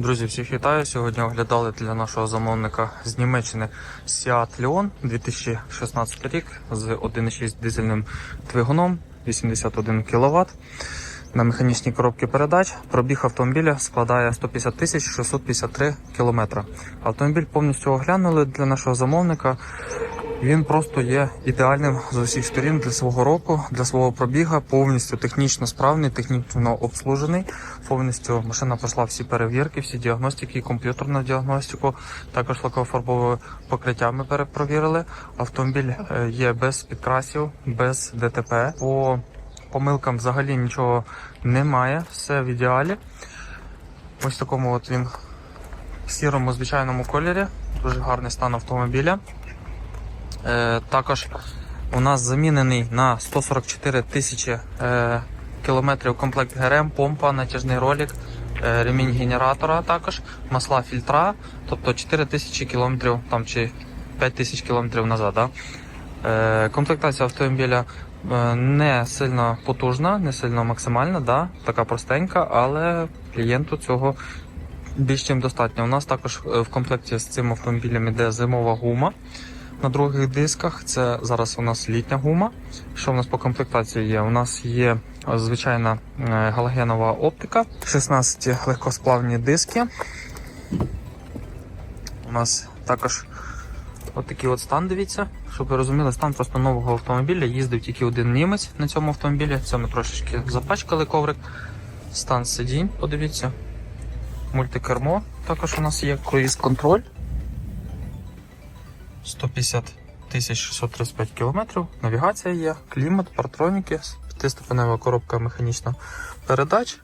Друзі, всіх вітаю. Сьогодні оглядали для нашого замовника з Німеччини Seat Leon 2016 рік з 1,6 дизельним двигуном 81 кВт. На механічній коробці передач пробіг автомобіля складає 150 тисяч 653 км. Автомобіль повністю оглянули для нашого замовника. Він просто є ідеальним з усіх сторін для свого року, для свого пробіга, повністю технічно справний, технічно обслужений. Повністю машина пройшла всі перевірки, всі діагностики, комп'ютерну діагностику. Також лакофарбове покриття ми перепровірили. Автомобіль е, є без підкрасів, без ДТП. По помилкам взагалі нічого немає, все в ідеалі. Ось такому от він в сірому звичайному кольорі. Дуже гарний стан автомобіля. Е, також у нас замінений на 144 тисячі е, кілометрів комплект ГРМ, помпа, натяжний ролик, е, ремінь генератора також, масла фільтра, тобто 4 тисячі кілометрів там, чи 5 тисяч кілометрів назад. Да? Комплектація автомобіля не сильно потужна, не сильно максимальна, да? така простенька, але клієнту цього більш чим достатньо. У нас також в комплекті з цим автомобілем іде зимова гума на других дисках. Це зараз у нас літня гума. Що у нас по комплектації є? У нас є е, звичайна е, галогенова оптика, 16 легкосплавні диски. У нас також от такий от стан, дивіться. Щоб ви розуміли, стан просто нового автомобіля. Їздив тільки один німець на цьому автомобілі. Це ми трошечки запачкали коврик. Стан сидінь, подивіться. Мультикермо також у нас є круїз контроль. 150 635 кілометрів. Навігація є, клімат, партроніки, п'ятиступенева коробка механічна передач.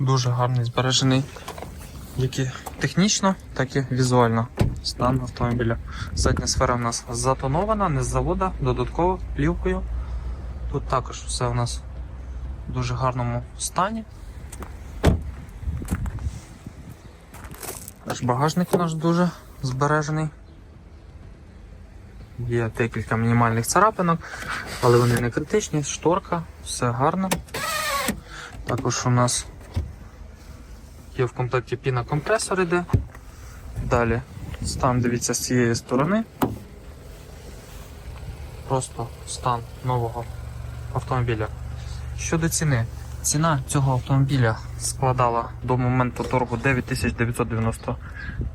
Дуже гарний збережений як і технічно, так і візуально стан автомобіля. Задня сфера у нас затонована, не з завода, додатково плівкою. Тут також все у нас в дуже гарному стані. Аж багажник у нас дуже збережений. Є декілька мінімальних царапинок, але вони не критичні, шторка, все гарно. Також у нас є в комплекті пінокомпресор іде. Далі стан дивіться з цієї сторони. Просто стан нового автомобіля. Щодо ціни, ціна цього автомобіля складала до моменту торгу 9990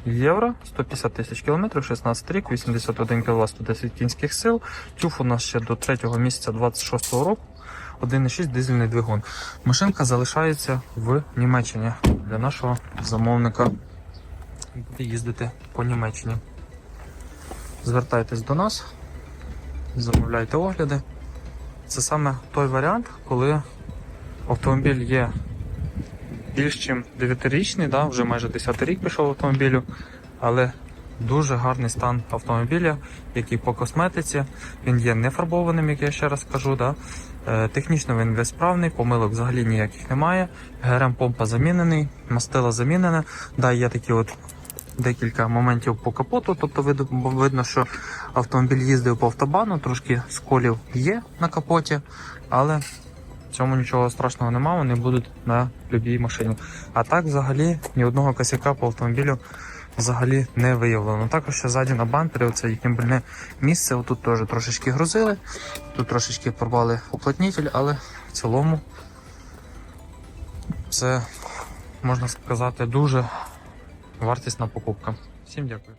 євро, 150 тисяч кілометрів, 16 рік, 81 кВт, 110 кінських сил. Тюф у нас ще до 3 місяця 26 року. 1,6 дизельний двигун. Машинка залишається в Німеччині для нашого замовника. Буде їздити по Німеччині. Звертайтесь до нас, замовляйте огляди. Це саме той варіант, коли автомобіль є більш ніж 9-річний, да, вже майже 10 рік пішов автомобілю, але дуже гарний стан автомобіля, який по косметиці, він є не фарбованим, як я ще раз кажу. Да. Е, Технічно він весь справний, помилок взагалі ніяких немає. ГРМ помпа замінений, мастила замінена. Да, є такі от декілька моментів по капоту, тобто видно, що автомобіль їздив по автобану, трошки сколів є на капоті, але цьому нічого страшного немає, вони будуть на любій машині. А так взагалі ні одного косяка по автомобілю взагалі не виявлено. Також ще ззаді на бампері, оце їхнє больне місце, отут теж трошечки грузили, тут трошечки порвали уплотнитель, але в цілому це, можна сказати, дуже вартісна покупка. Всім дякую.